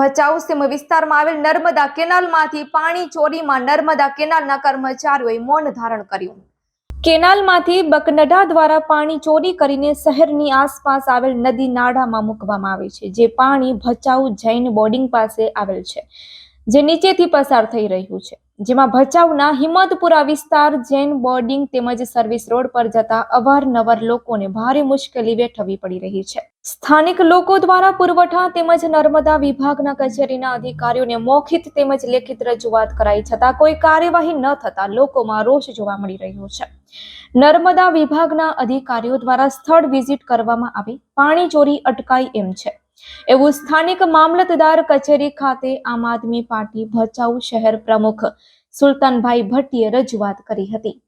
ભચાઉ સીમ વિસ્તારમાં આવેલ નર્મદા કેનાલમાંથી પાણી ચોરીમાં નર્મદા કેનાલના કર્મચારીઓએ મૌન ધારણ કર્યું. કેનાલમાંથી બકનડા દ્વારા પાણી ચોરી કરીને શહેરની આસપાસ આવેલ નદી નાળામાં મૂકવામાં આવે છે, જે પાણી ભચાઉ જૈન બોર્ડિંગ પાસે આવેલ છે, જે નીચેથી પસાર થઈ રહ્યું છે. જેમાં ભચાઉના હિંમતપુરા વિસ્તાર જૈન બોર્ડિંગ તેમજ સર્વિસ રોડ પર જતા અવારનવાર લોકોને ભારે મુશ્કેલી વેઠવી પડી રહી છે. સ્થાનિક લોકો દ્વારા પુરવઠા તેમજ નર્મદા વિભાગના કચેરીના અધિકારીઓને મૌખિત તેમજ લેખિત રજૂઆત કરાઈ છતાં કોઈ કાર્યવાહી ન થતા લોકોમાં રોષ જોવા મળી રહ્યો છે. નર્મદા વિભાગના અધિકારીઓ દ્વારા સ્થળ વિઝિટ કરવામાં આવી. પાણી ચોરી અટકાય એમ છે. એવું સ્થાનિક મામલતદાર કચેરી ખાતે આમ આદમી પાર્ટી ભચાઉ શહેર પ્રમુખ સુલતાનભાઈ ભટ્ટીએ રજૂઆત કરી હતી.